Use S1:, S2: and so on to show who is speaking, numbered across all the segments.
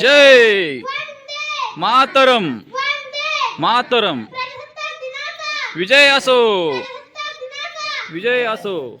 S1: जय। मातरम। मातरम। विजय असो। विजय असो।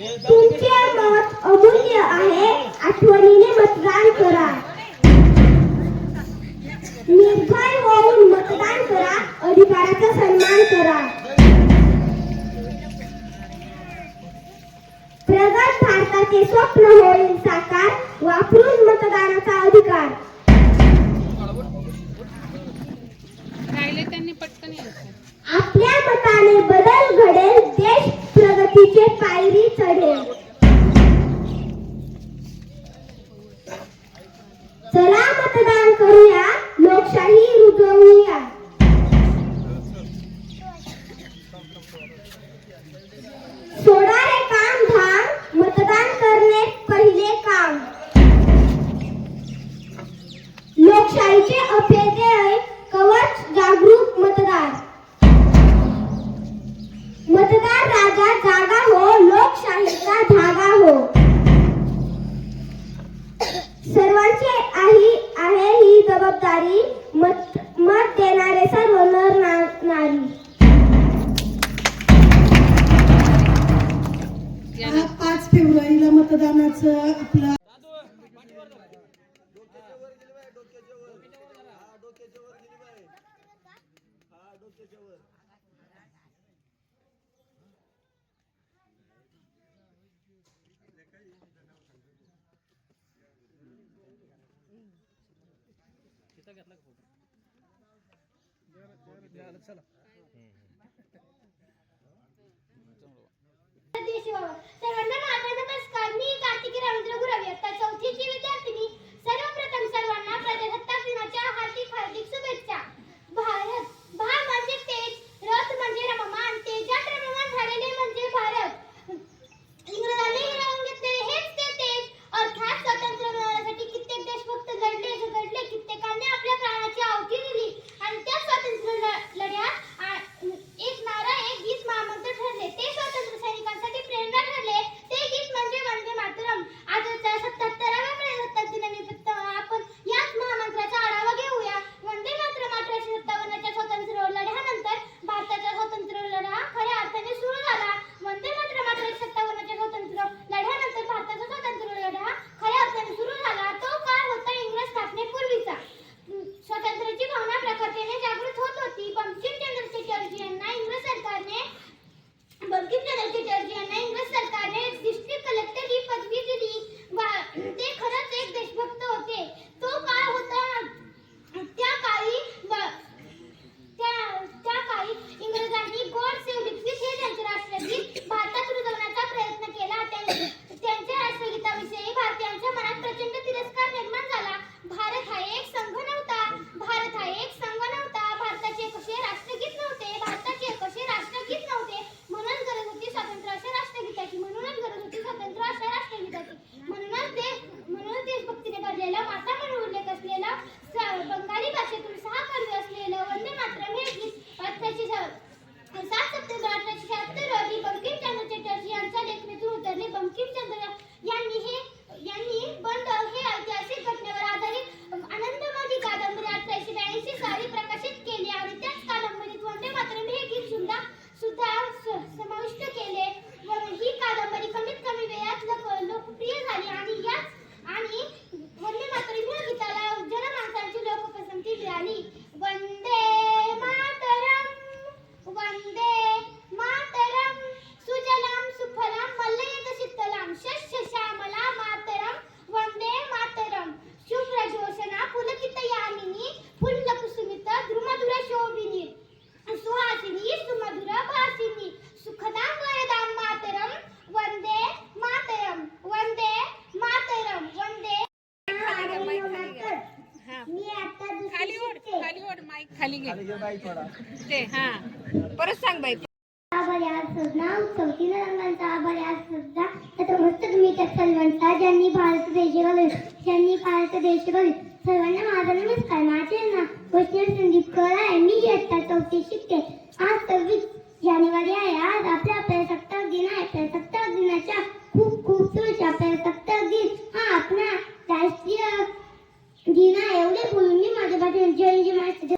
S2: तुमचे मत अमूल्य आहे. आठवणीने मतदान करा. निर्भय होऊन मतदान करा. अधिकाराचा सन्मान करा. प्रगत भारताचे स्वप्न होईल साकार. वापरून मतदानाचा अधिकार. बघ त्याच्यावर घेतला का फोटो? चला. 就是这样 ते
S3: हा.
S1: परत सांग बाई.
S2: आभार रंगांचा आभार मी ज्यांनी भारत देश घालून ज्यांनी भारत देश घालून सर्वांना माझा नमस्कार. माझे वैष्णव संदीप कर आहे. मी इयत्ता चौथी शिकते. आज सव्वीस जानेवारी आहे. आज आपल्या प्रजासत्ताक दिन आहे. प्रजासत्ताक दिनाच्या खूप खूप शुभेच्छा. प्रजासत्ताक दिन हा आपला राष्ट्रीय दिन आहे. एवढे बोलून मी माझ्या जय जय Maharashtra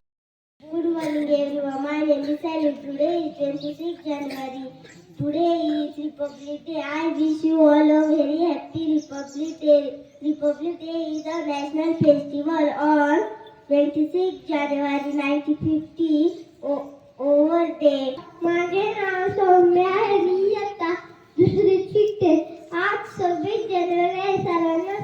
S2: Good morning everyone. My name is Salim. Today is 26 January. Today is Republic Day. I wish you all a very happy Republic Day. Republic Day is a national festival on 26 January 1950 over day. माझे नाव सौम्या आहे मी आता दुसरीत शिकते आज सव्वीस जानेवारी आहे सर्वांना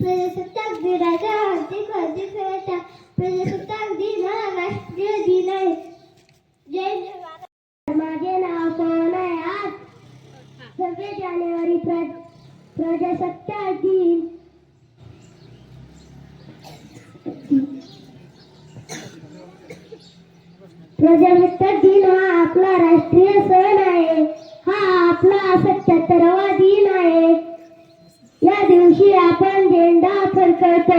S2: प्रजासत्ताक दिनाच्या हार्दिक हार्दिक शुभेच्छा प्रजासत्ताक दिन हा राष्ट्रीय दिन आहे जय जवान माझे नाव सोहन आहे आज सव्वीस जानेवारी प्र प्रजासत्ताक दिन प्रजासत्ताक दिन हा आपला राष्ट्रीय सण आहे हा आपला सत्याहत्तरावा दिन आहे या दिवशी आपण झेंडा फडकवतो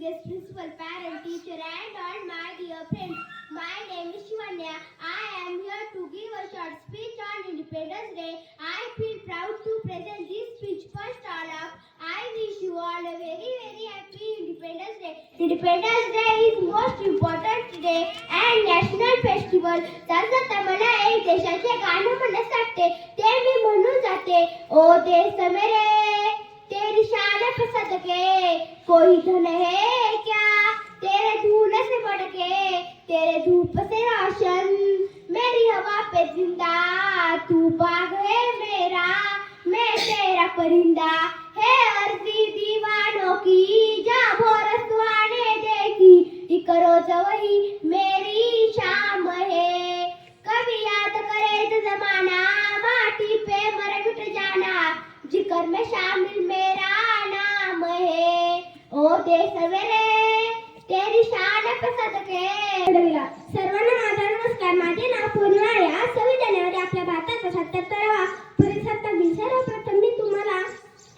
S2: guest principal, parent, teacher, and all my dear friends. My name is Shivanya. I am here to give a short speech on Independence Day. I feel proud to present this speech first all up. I wish you all a very Independence Day. Is most important day and national festival. मला एक देशाचे गाणं म्हणत वाटते ते मी म्हणून जाते ओ देश मेरे तेरी शान पे सदके कोई धन है क्या तेरे धूल से बढ़ के तेरे धूप से रोशन मेरी हवा पे ज़िंदा तू बाग है मेरा मैं तेरा परिंदा है अर्जी दीवानों की रोज वही मेरी शाम है। कभी याद करे तो जमाना माटी पे मर मिट जाना। जिक्र में शामिल मेरा नाम है। ओ दे सवेरे तेरी शान पे सदके। सर्वांना माझा नमस्कार माझे नाव पूर्णा आहे. आज सव्वीस जानेवारी आपल्या भारताचा सत्याहत्तरावा प्रजासत्ताक दिन. सर्वप्रथम मी तुम्हाला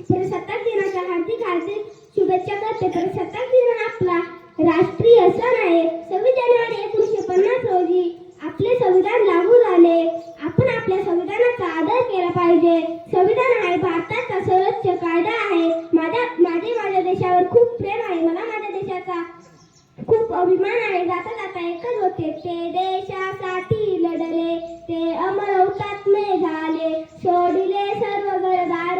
S2: प्रजासत्ताक दिनाच्या हार्दिक हार्दिक शुभेच्छा करते. प्रजासत्ताक दिन हा आपला राष्ट्रीय सण आहे सव्वीस जानेवारी एकोणीसशे पन्नास रोजी आपले संविधान लागू झाले आपण आपल्या संविधानाचा आदर केला पाहिजे संविधान आहे भारताचा सर्वोच्च कायदा आहे माझ्या माझे माझ्या देशावर खूप प्रेम आहे मला माझ्या देशाचा खूप अभिमान आहे जाता जाता एकच होते ते देशासाठी लढले ते अमर हुतात्मे झाले सोडिले सर्व गरदार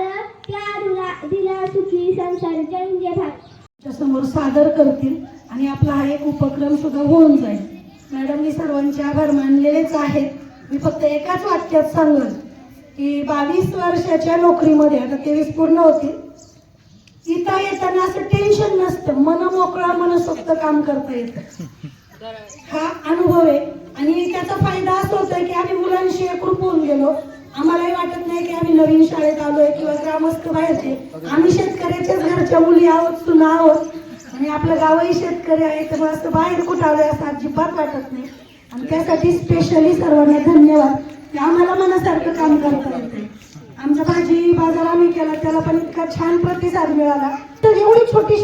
S2: त्या दिला दिला सुखी संसार जय
S4: समोर सादर करतील आणि आपला हा एक उपक्रम सुद्धा होऊन जाईल. मॅडम मी सर्वांचे आभार मानलेलेच आहेत. मी फक्त एकाच वाक्यात सांगेन की बावीस वर्षाच्या नोकरीमध्ये आता तेवीस पूर्ण होतील इथं येताना असं टेन्शन नसतं. मन मोकळा मनसोक्त काम करता येतं. हा अनुभव आहे. आणि त्याचा फायदा असा होतोय की आम्ही मुलांशी एकरूप होऊन गेलो. आम्हालाही वाटत नाही की आम्ही नवीन शाळेत आलोय किंवा ग्रामस्थ बाहेरचे. आम्ही शेतकऱ्याच्याच घरच्या मुली आहोत सुना आहोत. आणि आपलं गावही शेतकरी आहे तर असं बाहेर कुठं आलोय असं अजिबात वाटत नाही. आणि त्यासाठी स्पेशली सर्वांना धन्यवाद. की आम्हाला मनासारखं काम करता येते आमचा भाजी बाजार आम्ही केला त्याला पण इतका छान प्रतिसाद मिळाला. तर एवढी छोटी